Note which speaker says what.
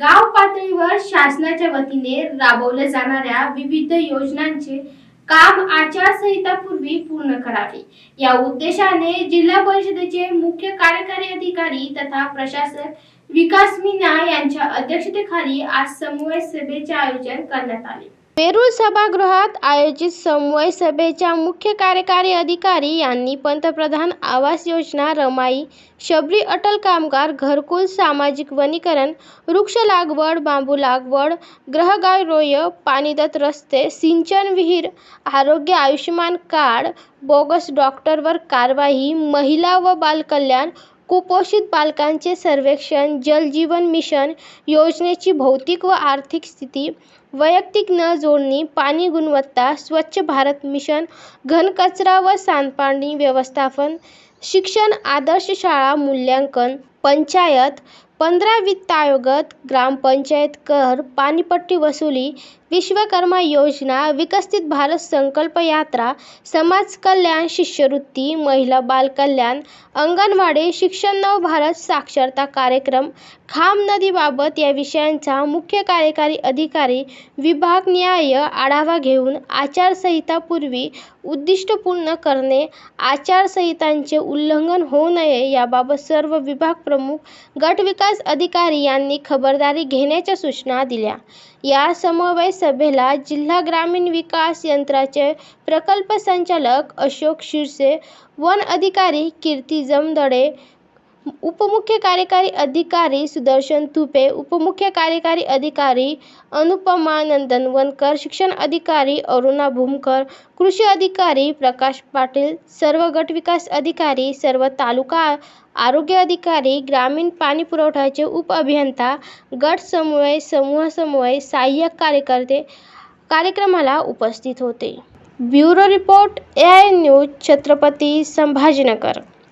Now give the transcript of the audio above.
Speaker 1: गाव पातळीवर शासनाच्या वतीने राबवल्या जाणाऱ्या विविध योजनांचे काम आचारसंहितापूर्वी पूर्ण करावे. या उद्देशाने जिल्हा परिषदेचे मुख्य कार्यकारी अधिकारी तथा प्रशासक विकास मीना यांच्या अध्यक्षतेखाली आज समन्वय सभेचे आयोजन करण्यात आले. पेरूळ सभागृहात आयोजित समन्वय सभेच्या मुख्य कार्यकारी अधिकारी यांनी पंतप्रधान आवास योजना रमाई शबरी अटल कामगार घरकुल सामाजिक वनीकरण वृक्ष लागवड बांबू लागवड ग्रहगारोय पाणीदत रस्ते सिंचन विहीर आरोग्य आयुष्यमान कार्ड बोगस डॉक्टरवर कारवाई महिला व बालकल्याण कुपोषित बालकांचे सर्वेक्षण जल जीवन मिशन योजनेची भौतिक व आर्थिक स्थिती वैयक्तिक नळ जोडणी पाणी गुणवत्ता स्वच्छ भारत मिशन घनकचरा व सांडपाणी व्यवस्थापन शिक्षण आदर्श शाळा मूल्यांकन पंचायत पंधरा वित्त आयोगात ग्रामपंचायत कर पाणीपट्टी वसुली विश्वकर्मा योजना विकसित भारत संकल्प यात्रा समाज कल्याण शिष्यवृत्ती महिला बाल कल्याण अंगणवाडी शिक्षण नव भारत साक्षरता कार्यक्रम खाम नदीबाबत या विषयांचा मुख्य कार्यकारी अधिकारी विभाग न्याय आढावा घेऊन आचारसंहितापूर्वी उद्दिष्ट पूर्ण करणे आचारसंहितांचे उल्लंघन होऊ नये याबाबत सर्व विभाग प्रमुख गट विकास अधिकारी यांनी खबरदारी घेण्याच्या सूचना दिल्या. या समन्वय सभेला जिल्हा ग्रामीण विकास यंत्राचे प्रकल्प संचालक अशोक शिरसे वन अधिकारी कीर्ती जमदडे उपमुख्य कार्यकारी अधिकारी सुदर्शन तुपे उपमुख्य कार्यकारी अधिकारी अनुपमा नंदनवनकर शिक्षण अधिकारी अरुणा भूमकर कृषी अधिकारी प्रकाश पाटील सर्व गट विकास अधिकारी सर्व तालुका आरोग्य अधिकारी ग्रामीण पाणी पुरवठ्याचे उप अभियंता गट समन्वय समूह समन्वय सहाय्यक कार्यकर्ते कार्यक्रमाला उपस्थित होते. Bureau report A I news Chhatrapati Sambhajinagar.